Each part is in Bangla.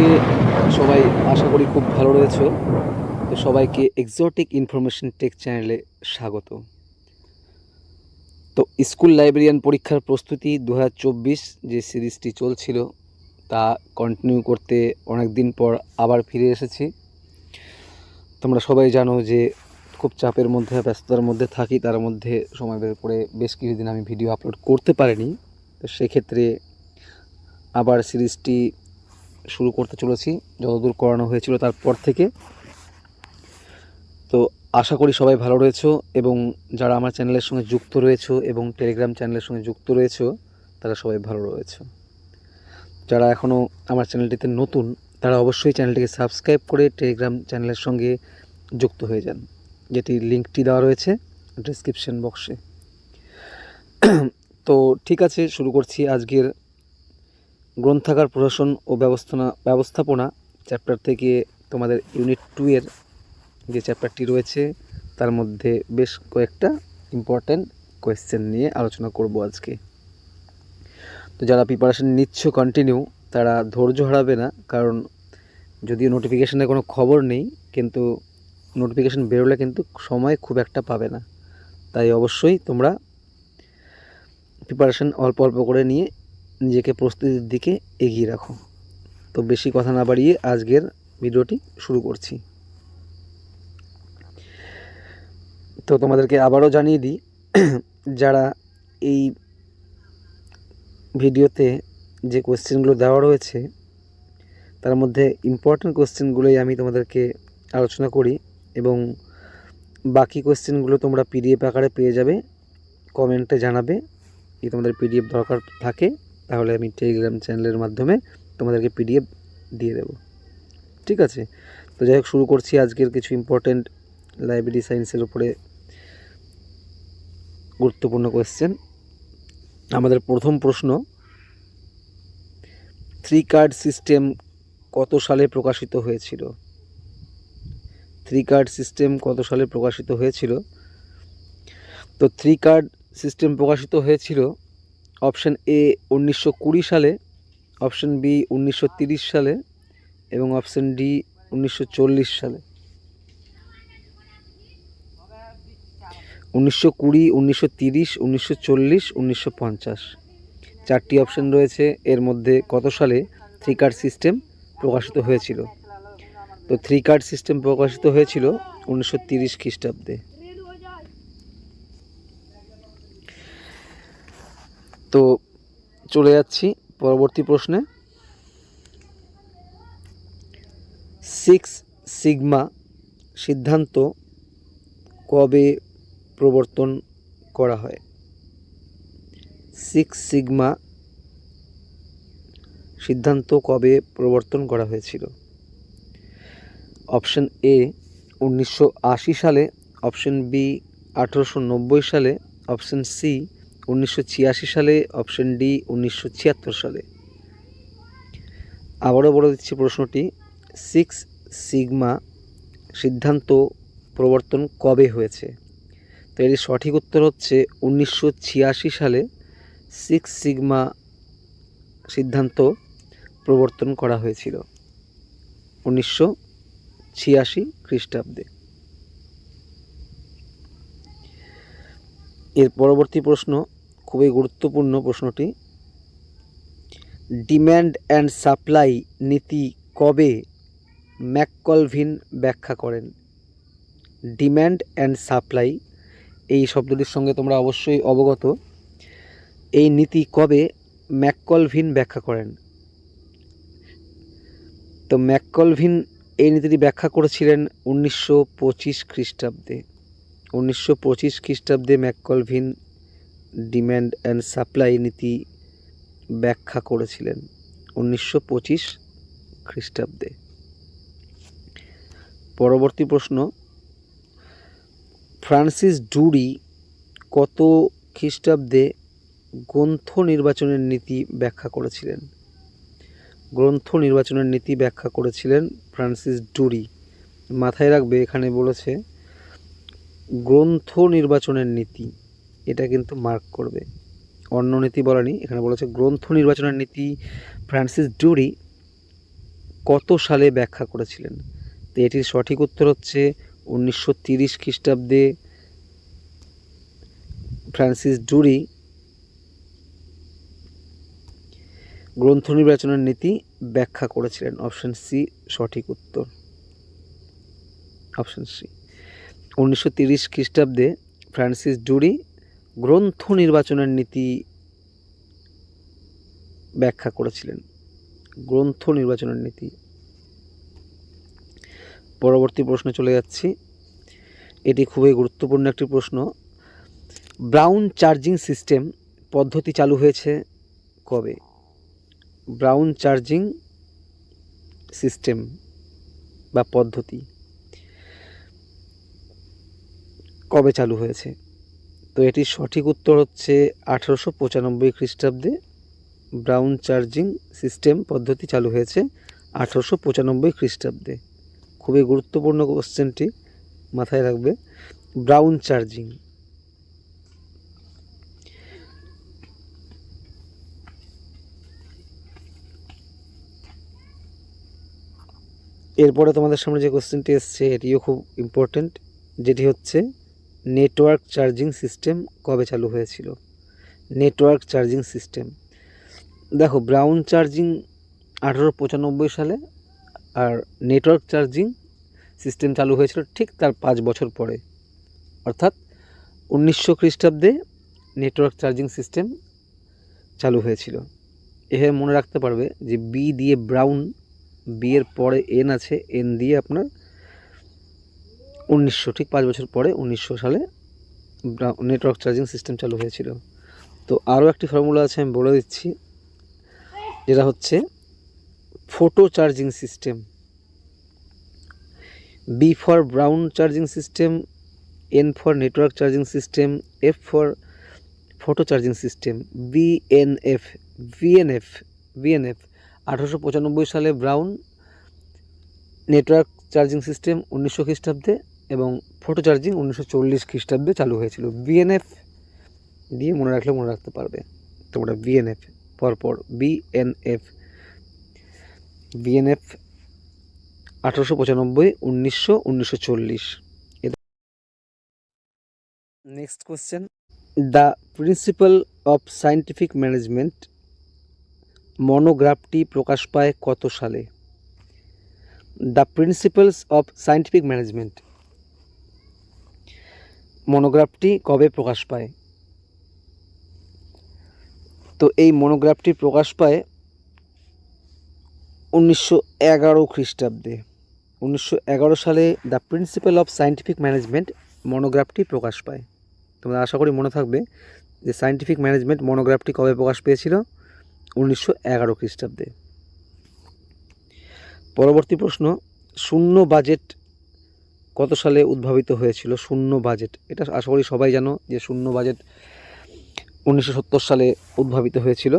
আজকে সবাই আশা করি খুব ভালো রয়েছে। তো সবাইকে এক্সোটিক ইনফরমেশন টেক চ্যানেলে স্বাগত। তো স্কুল লাইব্রেরিয়ান পরীক্ষার প্রস্তুতি দু হাজার চব্বিশ যে সিরিজটি চলছিল, তা কন্টিনিউ করতে অনেক দিন পর আবার ফিরে এসেছি। তোমরা সবাই জানো যে খুব চাপের মধ্যে, ব্যস্ততার মধ্যে থাকি, তার মধ্যে সময় বের করে বেশ কিছুদিন আমি ভিডিও আপলোড করতে পারিনি। তো সেক্ষেত্রে আবার সিরিজটি শুরু করতে চলেছি, যতদূর করানো হয়েছিল তারপর থেকে। তো আশা করি সবাই ভালো রয়েছে এবং যারা আমার চ্যানেলের সঙ্গে যুক্ত রয়েছে এবং টেলিগ্রাম চ্যানেলের সঙ্গে যুক্ত রয়েছে, তারা সবাই ভালো রয়েছে। যারা এখনও আমার চ্যানেলটিতে নতুন, তারা অবশ্যই চ্যানেলটিকে সাবস্ক্রাইব করে টেলিগ্রাম চ্যানেলের সঙ্গে যুক্ত হয়ে যান, যেটি লিঙ্কটি দেওয়া রয়েছে ডিসক্রিপশন বক্সে তো ঠিক আছে, শুরু করছি আজকের গ্রন্থাগার প্রশাসন ও ব্যবস্থাপনা ব্যবস্থাপনা চ্যাপ্টার থেকে তোমাদের ইউনিট টু এর যে চ্যাপ্টারটি রয়েছে, তার মধ্যে বেশ কয়েকটা ইম্পর্ট্যান্ট কোয়েশ্চেন নিয়ে আলোচনা করব আজকে। তো যারা প্রিপারেশন নিচ্ছ কন্টিনিউ তারা ধৈর্য হারাবে না, কারণ যদিও নোটিফিকেশানে কোনো খবর নেই, কিন্তু নোটিফিকেশান বেরোলে কিন্তু সময় খুব একটা পাবে না। তাই অবশ্যই তোমরা প্রিপারেশান অল্প অল্প করে নিয়ে নিজেকে প্রস্তুতির দিকে এগিয়ে রাখো। তো বেশি কথা না বাড়িয়ে আজকের ভিডিওটি শুরু করছি। তো তোমাদেরকে আবারও জানিয়ে দিই, যারা এই ভিডিওতে যে কোয়েশ্চেনগুলো দেওয়া রয়েছে, তার মধ্যে ইম্পর্ট্যান্ট কোয়েশ্চেনগুলোই আমি তোমাদেরকে আলোচনা করি এবং বাকি কোয়েশ্চেনগুলো তোমরা পিডিএফ আকারে পেয়ে যাবে কমেন্টে জানাবে, যদি তোমাদের পিডিএফ দরকার থাকে। তাহলে আমি টেলিগ্রাম চ্যানেলের মাধ্যমে তোমাদেরকে পিডিএফ দিয়ে দেব। ঠিক আছে? তো যাই হোক, শুরু করছি আজকের কিছু ইম্পর্ট্যান্ট লাইব্রেরি সায়েন্সের উপরে গুরুত্বপূর্ণ কোয়েশ্চেন আমাদের প্রথম প্রশ্ন থ্রি কার্ড সিস্টেম কত সালে প্রকাশিত হয়েছিল? থ্রি কার্ড সিস্টেম কত সালে প্রকাশিত হয়েছিল? তো থ্রি কার্ড সিস্টেম প্রকাশিত হয়েছিল অপশান এ উনিশশো কুড়ি সালে, অপশান বি উনিশশো সালে, এবং অপশান ডি উনিশশো চল্লিশ সালে। উনিশশো কুড়ি, উনিশশো তিরিশ, উনিশশো চল্লিশ, উনিশশো পঞ্চাশ। চারটি অপশান রয়েছে, এর মধ্যে কত সালে থ্রি কার্ড সিস্টেম প্রকাশিত হয়েছিল? তো থ্রি কার্ড সিস্টেম প্রকাশিত হয়েছিল উনিশশো তিরিশ খ্রিস্টাব্দে। তো চলে যাচ্ছি পরবর্তী প্রশ্নে। সিক্স সিগমা সিদ্ধান্ত কবে প্রবর্তন করা হয়? সিক্স সিগমা সিদ্ধান্ত কবে প্রবর্তন করা হয়েছিল? অপশন এ উনিশশো আশি সালে অপশন বি আঠেরোশো নব্বই সালে অপশন সি উনিশশো ছিয়াশি সালে অপশন ডি উনিশশো ছিয়াত্তর সালে। আবারও বলে দিচ্ছি প্রশ্নটি সিক্স সিগমা সিদ্ধান্ত প্রবর্তন কবে হয়েছে? তো এর সঠিক উত্তর হচ্ছে উনিশশো ছিয়াশি সালে সিক্স সিগমা সিদ্ধান্ত প্রবর্তন করা হয়েছিল, উনিশশো ছিয়াশি খ্রিস্টাব্দে। এর পরবর্তী প্রশ্ন খুবই গুরুত্বপূর্ণ প্রশ্নটি। ডিম্যান্ড অ্যান্ড সাপ্লাই নীতি কবে ম্যাককলভিন ব্যাখ্যা করেন? ডিম্যান্ড অ্যান্ড সাপ্লাই, এই শব্দটির সঙ্গে তোমরা অবশ্যই অবগত। এই নীতি কবে ম্যাককলভিন ব্যাখ্যা করেন? তো ম্যাককলভিন এই নীতিটি ব্যাখ্যা করেছিলেন উনিশশো পঁচিশ খ্রিস্টাব্দে। উনিশশো পঁচিশ খ্রিস্টাব্দে ম্যাককলভিন ডিম্যান্ড অ্যান্ড সাপ্লাই নীতি ব্যাখ্যা করেছিলেন উনিশশো পঁচিশ খ্রিস্টাব্দে। পরবর্তী প্রশ্ন, ফ্রান্সিস ডুরি কত খ্রিস্টাব্দে গ্রন্থ নির্বাচনের নীতি ব্যাখ্যা করেছিলেন? গ্রন্থ নির্বাচনের নীতি ব্যাখ্যা করেছিলেন ফ্রান্সিস ডুরি। মাথায় রাখবে, এখানে বলেছে, গ্রন্থ নির্বাচনের নীতি। এটা কিন্তু মার্ক করবে। অন্য নীতি বলেনি এখানে বলেছে গ্রন্থ নির্বাচনের নীতি ফ্রান্সিস ডুরি কত সালে ব্যাখ্যা করেছিলেন? তো এটির সঠিক উত্তর হচ্ছে উনিশশো তিরিশ খ্রিস্টাব্দে ফ্রান্সিস ডুরি গ্রন্থ নির্বাচনের নীতি ব্যাখ্যা করেছিলেন। অপশন সি সঠিক উত্তর। অপশন সি উনিশশো তিরিশ খ্রিস্টাব্দে ফ্রান্সিস ডুরি গ্রন্থ নির্বাচনের নীতি ব্যাখ্যা করেছিলেন। গ্রন্থ নির্বাচনের নীতি। পরবর্তী প্রশ্নে চলে যাচ্ছি। এটি খুবই গুরুত্বপূর্ণ একটি প্রশ্ন। ব্রাউন চার্জিং সিস্টেম পদ্ধতি চালু হয়েছে কবে? ব্রাউন চার্জিং সিস্টেম বা পদ্ধতি কবে চালু হয়েছে? তো এটির সঠিক উত্তর হচ্ছে আঠারোশো পঁচানব্বই খ্রিস্টাব্দে ব্রাউন চার্জিং সিস্টেম পদ্ধতি চালু হয়েছে আঠারোশো পঁচানব্বই খ্রিস্টাব্দে। খুবই গুরুত্বপূর্ণ কোশ্চেনটি মাথায় রাখবে। Brown charging. এরপরে তোমাদের সামনে যে কোশ্চেনটি এসছে, এটিও খুব ইম্পর্ট্যান্ট যেটি হচ্ছে নেটওয়ার্ক চার্জিং সিস্টেম কবে চালু হয়েছিল? Network charging system. দেখো, ব্রাউন চার্জিং আঠারো পঁচানব্বই সালে আর নেটওয়ার্ক চার্জিং সিস্টেম চালু হয়েছিল ঠিক তার পাঁচ বছর পরে। অর্থাৎ উনিশশো খ্রিস্টাব্দে নেটওয়ার্ক চার্জিং সিস্টেম চালু হয়েছিল। এভাবে মনে রাখতে পারবে যে বি দিয়ে ব্রাউন বি এর পরে এন আছে এন দিয়ে আপনার উনিশশো, ঠিক পাঁচ বছর পরে উনিশশো সালে নেটওয়ার্ক চার্জিং সিস্টেম চালু হয়েছিল। তো আরও একটি ফর্মুলা আছে, আমি বলে দিচ্ছি, যেটা হচ্ছে photo charging system B for Brown charging system N for network charging system F for photo charging system BNF VNF VNF আঠারোশো পঁচানব্বই সালে ব্রাউন নেটওয়ার্ক চার্জিং সিস্টেম উনিশশো খ্রিস্টাব্দে এবং ফটো চার্জিং উনিশশো চল্লিশ খ্রিস্টাব্দে চালু হয়েছিল। বিএনএফ দিয়ে মনে রাখলে মনে রাখতে পারবে তোমরা বিএনএফ পরপর বিএনএফ বিএনএফ আঠারোশো পঁচানব্বই উনিশশো উনিশশো চল্লিশ। Next question the principle of scientific management মনোগ্রাফটি প্রকাশ পায় কত সালে? The principles of scientific management মনোগ্রাফটি কবে প্রকাশ পায়? তো এই মনোগ্রাফটি প্রকাশ পায় উনিশশো এগারো খ্রিস্টাব্দে। উনিশশো এগারো সালে the principle of scientific management মনোগ্রাফটি প্রকাশ পায়। তোমরা আশা করি মনে থাকবে যে সায়েন্টিফিক ম্যানেজমেন্ট মনোগ্রাফটি কবে প্রকাশ পেয়েছিল? উনিশশো এগারো খ্রিস্টাব্দে। পরবর্তী প্রশ্ন, শূন্য বাজেট কত সালে উদ্ভাবিত হয়েছিল শূন্য বাজেট? এটা আশা করি সবাই জানো যে শূন্য বাজেট উনিশশো সত্তর সালে উদ্ভাবিত হয়েছিল।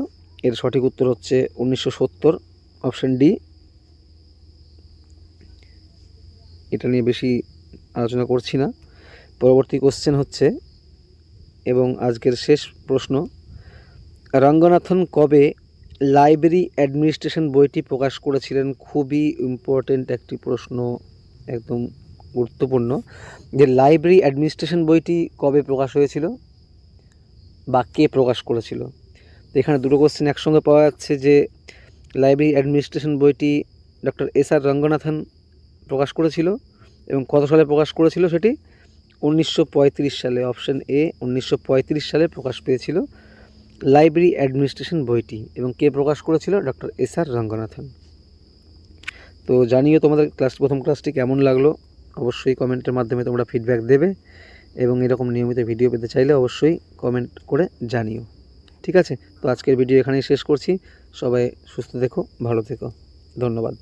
এর সঠিক উত্তর হচ্ছে উনিশশো অপশান ডি এটা নিয়ে বেশি আলোচনা করছি না। পরবর্তী কোশ্চেন হচ্ছে, এবং আজকের শেষ প্রশ্ন, রঙ্গনাথন কবে লাইব্রেরি অ্যাডমিনিস্ট্রেশন বইটি প্রকাশ করেছিলেন? খুবই ইম্পর্টেন্ট একটি প্রশ্ন, একদম গুরুত্বপূর্ণ যে লাইব্রেরি অ্যাডমিনিস্ট্রেশন বইটি কবে প্রকাশ হয়েছিল বা কে প্রকাশ করেছিল। তো এখানে দুটো কোশ্চেন একসঙ্গে পাওয়া যাচ্ছে যে লাইব্রেরি অ্যাডমিনিস্ট্রেশন বইটি ডক্টর এস আর রঙ্গনাথন প্রকাশ করেছিল এবং কত সালে প্রকাশ করেছিল সেটি? উনিশশো পঁয়ত্রিশ সালে অপশন এ উনিশশো পঁয়ত্রিশ সালে প্রকাশ পেয়েছিল লাইব্রেরি অ্যাডমিনিস্ট্রেশন বইটি এবং কে প্রকাশ করেছিল? Doctor S R Ranganathan. তো জানিও তোমাদের ক্লাস প্রথম ক্লাসটি কেমন লাগল? অবশ্যই কমেন্টের মাধ্যমে তোমরা ফিডব্যাক দেবে এবং এরকম নিয়মিত ভিডিও পেতে চাইলে অবশ্যই কমেন্ট করে জানিও। ঠিক আছে? তো আজকের ভিডিও এখানেই শেষ করছি। সবাই সুস্থ থেকো, ভালো থেকো। ধন্যবাদ।